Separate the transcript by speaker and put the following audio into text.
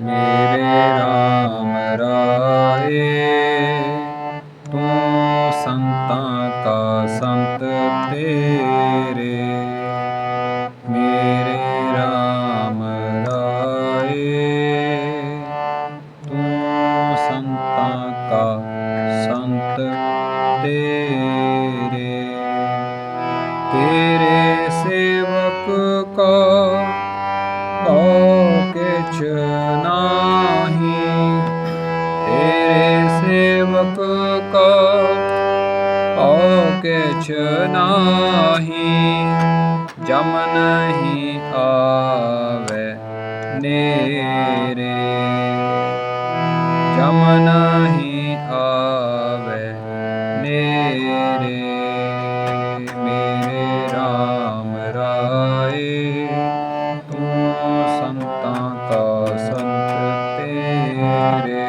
Speaker 1: ਮੇਰੇ RAM ਰਾਏ, ਤੂੰ ਸੰਤਾਂ ਕਾ ਸੰਤ ਤੇਰੇ। ਮੇਰੇ RAM ਰਾਏ, ਤੂੰ ਸੰਤਾਂ ਕਾ ਸੰਤ ਤੇਰੇ। ਤੇਰੇ ਸੇਵਕ ਕਾ ਕਿਛ ਨਾਹੀ, ਜਮ ਨਹੀਂ ਆਵੇ ਨੇਰੇ। ਜਮ ਨਹੀਂ ਆਵੇ ਨੇਰੇ, ਮੇਰੇ RAM ਰਾਏ, ਤੂੰ ਸੰਤਾਂ ਕਾ ਸੰਤ ਤੇਰੇ।